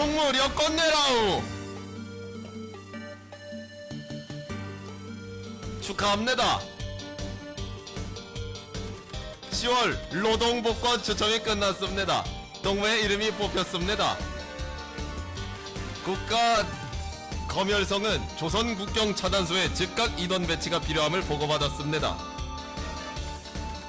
총무력 건네라우 축하합니다. 10월 노동복권 추첨이 끝났습니다. 동무의 이름이 뽑혔습니다. 국가 검열성은 조선 국경 차단소에 즉각 인원 배치가 필요함을 보고받았습니다.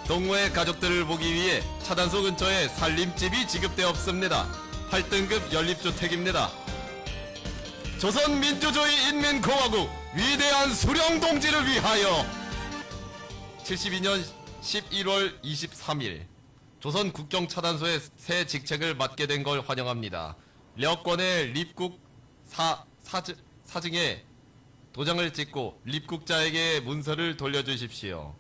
동무의 가족들을 보기 위해 차단소 근처에 살림집이 지급되었습니다. 8등급 연립주택입니다. 조선민주주의 인민공화국 위대한 수령 동지를 위하여 72년 11월 23일 조선 국경 차단소의 새 직책을 맡게 된 걸 환영합니다. 려권의 립국 사, 사증, 사증에 도장을 찍고 립국자에게 문서를 돌려주십시오.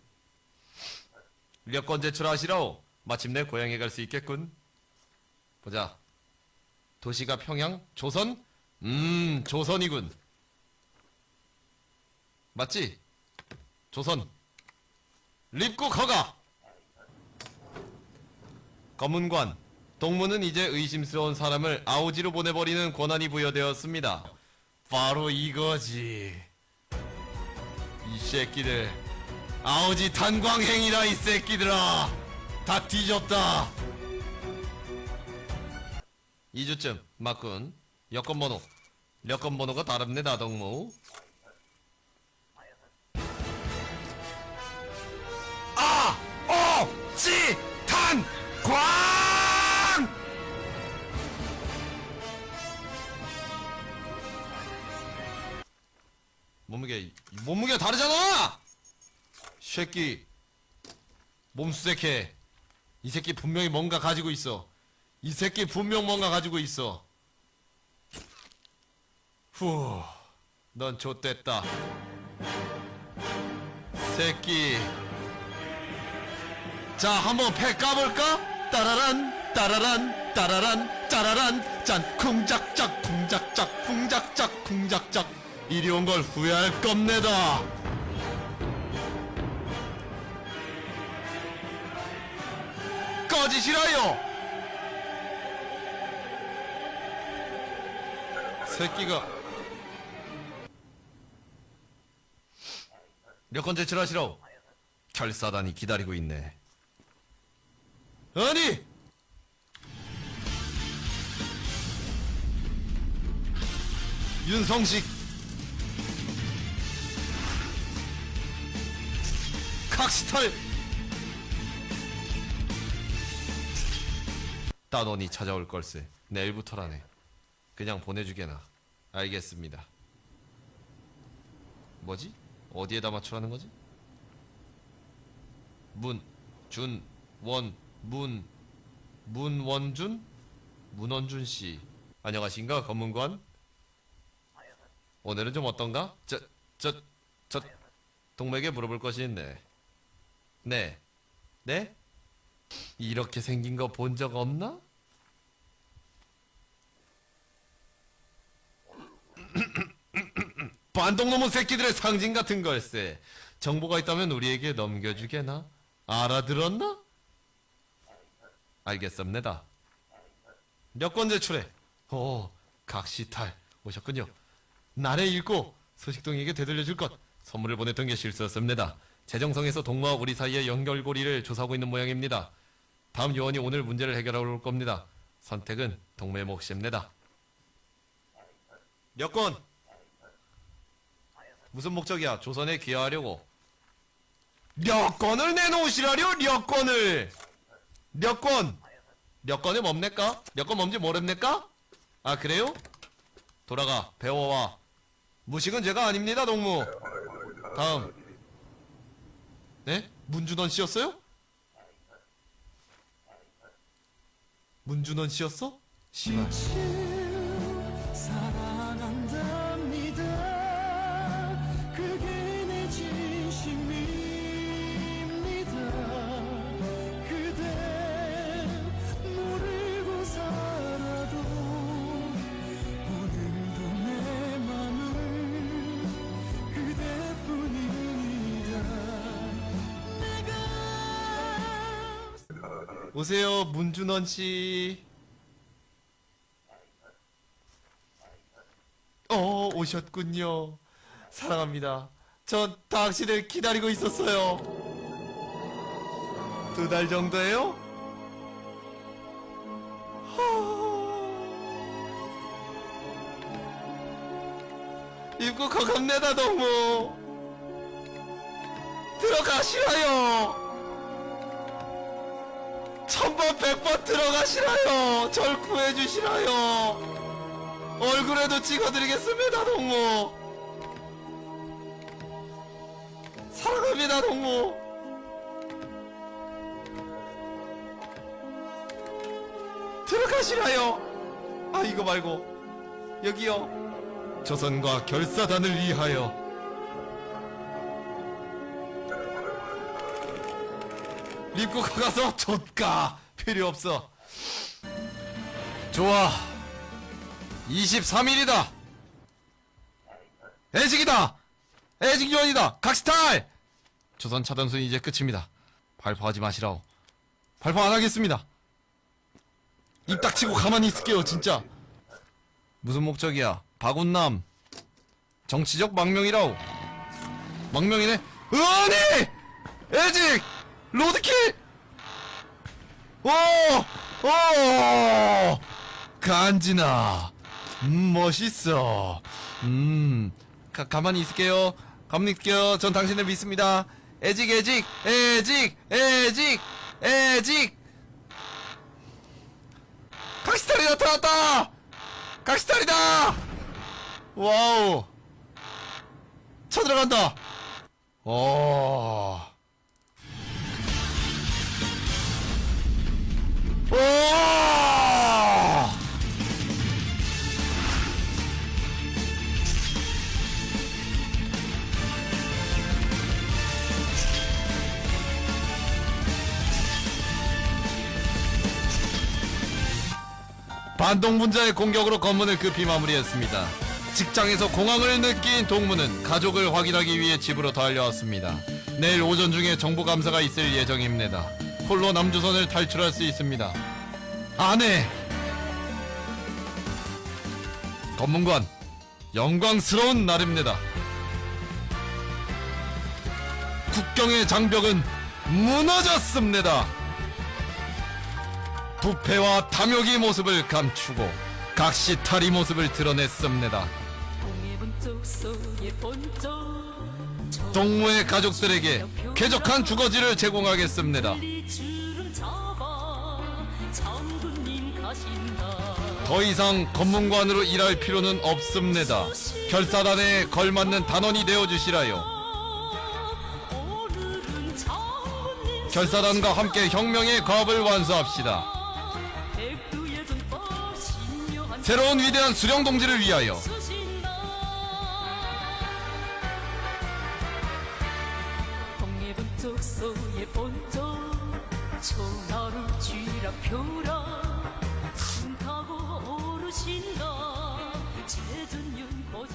여권 제출하시라오. 마침내 고향에 갈 수 있겠군. 보자. 도시가 평양? 조선? 음, 조선이군. 맞지? 조선. 립국 허가! 검문관. 동무는 이제 의심스러운 사람을 아우지로 보내버리는 권한이 부여되었습니다. 바로 이거지. 이 새끼들. 아우지 탄광행이다 이 새끼들아 다 뒤졌다 2주쯤 맞군 여권번호 여권번호가 다릅니다 동무 아! 오! 지! 탄! 광! 몸무게 몸무게 다르잖아! 새끼 몸수색해 이 새끼 분명히 뭔가 가지고 있어 이 새끼 분명 뭔가 가지고 있어. 후 넌 좆됐다. 새끼. 자 한번 패 까볼까? 따라란 따라란 따라란 짜라란. 짠 쿵작작 쿵작작 쿵작작 쿵작작. 이리 온 걸 후회할 겁니다. 꺼지시라요! 새끼가 여권 제출하시라고 결사단이 기다리고 있네 아니! 윤성식 각시탈 따돈이 찾아올 걸세. 내일부터라네. 그냥 보내주게나. 알겠습니다. 뭐지? 어디에다 맞추라는 거지? 문, 준, 원, 문, 문원준? 문원준 씨. 안녕하신가, 검문관? 오늘은 좀 어떤가? 저, 저, 저, 동맥에 물어볼 것이 있네. 네. 네? 이렇게 생긴 거 본 적 없나? 반동놈의 새끼들의 상징 같은 걸세. 정보가 있다면 우리에게 넘겨주게나? 알아들었나? 알겠습니다. 여권 제출해. 오, 각시탈 오셨군요. 나래 읽고 소식동에게 되돌려줄 것. 선물을 보냈던 게 실수였습니다. 재정성에서 동무와 우리 사이의 연결고리를 조사하고 있는 모양입니다. 다음 요원이 오늘 문제를 해결하러 올 겁니다. 선택은 동무의 몫입니다. 여권! 무슨 목적이야? 조선에 기여하려고. 여권을 내놓으시라려, 여권을! 여권! 여권이 뭡니까? 여권 뭔지 모릅니까? 아, 그래요? 돌아가, 배워와. 무식은 제가 아닙니다, 동무. 다음. 네? 문준원 씨였어요? 문준원 씨였어? 씨발. 오세요, 문준원 씨. 어, 오셨군요. 사랑합니다. 전 당신을 기다리고 있었어요. 두 달 정도예요? 입구 거갑내다 너무 들어가시라요 천번 백번 들어가시라요. 절 구해주시라요. 얼굴에도 찍어드리겠습니다 동무. 사랑합니다 동무. 들어가시라요. 아 이거 말고. 여기요. 조선과 결사단을 위하여 립고 가서 좆가. 필요 없어. 좋아. 23일이다. 애직이다. 애직 요원이다. 각시탈! 조선 차단순 이제 끝입니다. 발포하지 마시라오. 발포 안 하겠습니다. 입 닥치고 가만히 있을게요 진짜. 무슨 목적이야? 박운남. 정치적 망명이라오. 망명이네. 으아니 애직 로드킬! 오! 오! 간지나. 음 멋있어. 음 가, 가만히 있을게요. 가만히 있을게요. 전 당신을 믿습니다. 애직 애직 애직 애직 애직. 각시탈이 나타났다! 각시탈이다! 와우. 쳐들어간다. 오 오! 반동 분자의 공격으로 검문을 급히 마무리했습니다. 직장에서 공황을 느낀 동무는 가족을 확인하기 위해 집으로 달려왔습니다. 내일 오전 중에 정부 감사가 있을 예정입니다. 홀로 남조선을 탈출할 수 있습니다. 아내! 검문관, 영광스러운 날입니다. 국경의 장벽은 무너졌습니다. 부패와 탐욕의 모습을 감추고 각시탈이 모습을 드러냈습니다. 동무의 가족들에게 쾌적한 주거지를 제공하겠습니다. 더 이상 검문관으로 일할 필요는 없습니다. 결사단에 걸맞는 단원이 되어 주시라요. 결사단과 함께 혁명의 과업을 완수합시다. 새로운 위대한 수령 동지를 위하여 心咯，这阵云可就